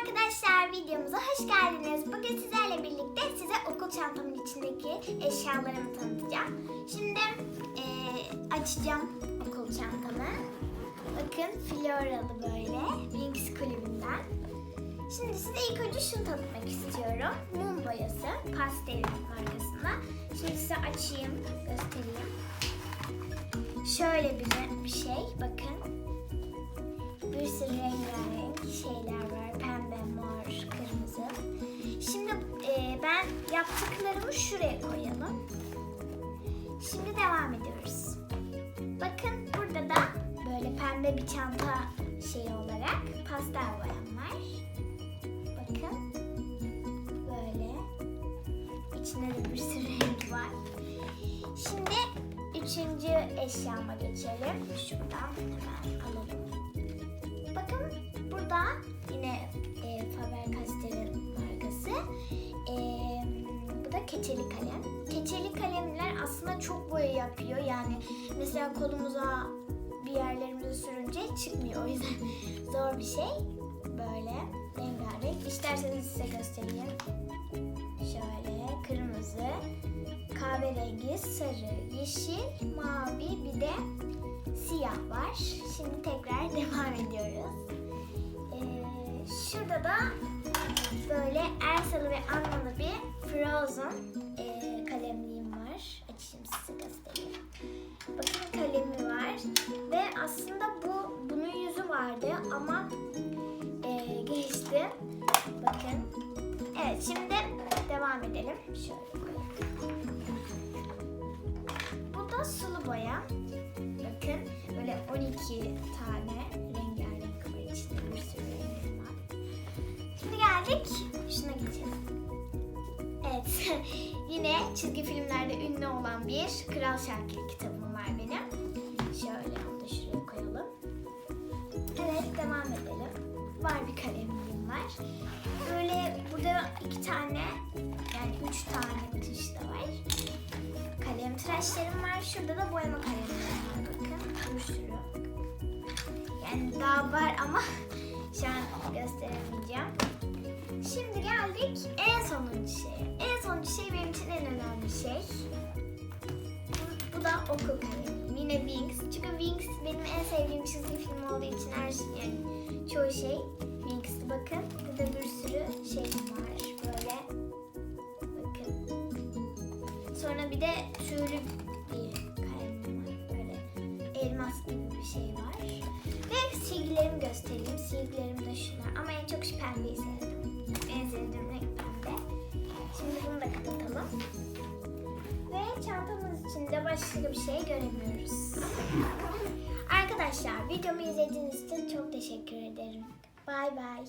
arkadaşlar videomuza hoş geldiniz. Bugün sizlerle birlikte size okul çantamın içindeki eşyalarımı tanıtacağım. Şimdi eee, açacağım okul çantamı. Bakın floralı böyle Wings kulübünden. Şimdi size ilk önce şunu tanıtmak istiyorum. Mum boyası pastel markasında. Şimdi size açayım göstereyim. Şöyle bir, bir şey bakın. Bir sürü rengarenk şeyler yaptıklarımı şuraya koyalım. Şimdi devam ediyoruz. Bakın burada da böyle pembe bir çanta şeyi olarak pastel boyam var. Bakın. Böyle. İçinde de bir sürü renk var. Şimdi üçüncü eşyama geçelim. Şuradan hemen alalım. Bakın burada yine e, yapıyor. Yani mesela kolumuza bir yerlerimize sürünce çıkmıyor. O yüzden zor bir şey. Böyle rengarenk. İsterseniz size göstereyim. Şöyle kırmızı, kahverengi, sarı, yeşil, mavi bir de siyah var. Şimdi tekrar devam ediyoruz. Ee, şurada da böyle Elsa'lı ve Anna'lı bir Frozen e, kalemliğim var. Açayım size ama e, geçti. Bakın. Evet şimdi devam edelim. Şöyle koyalım. Bu da sulu boya. Bakın böyle 12 tane rengarenk var içinde bir sürü renk var. Şimdi geldik şuna geçelim. Evet yine çizgi filmlerde ünlü olan bir Kral Şakir kitabım var benim. Var bir kalemliğim var. Böyle burada iki tane yani üç tane tuş da var kalem tıraşlarım var. Şurada da boyama kalemlerim var. Bakın bir sürü. Yani daha var ama şu an gösteremeyeceğim. Şimdi geldik en sonuncu şeye. En sonuncu şey benim için en önemli şey. Bu, bu da okul kalemim. Yine Wings. Çünkü Wings benim en sevdiğim çizgi film olduğu için her şey yani çoğu şey Wings'ti. Bakın burada bir sürü şey var. Böyle bakın. Sonra bir de tüylü bir kalemim var. Böyle elmas gibi bir şey var. Ve silgilerimi göstereyim. Silgilerim de şunlar. Ama en çok şu pembeyi sevdim. En sevdiğim renk pembe. Şimdi bunu da kapatalım. Çantamız içinde başka bir şey göremiyoruz. Arkadaşlar videomu izlediğiniz için çok teşekkür ederim. Bay bay.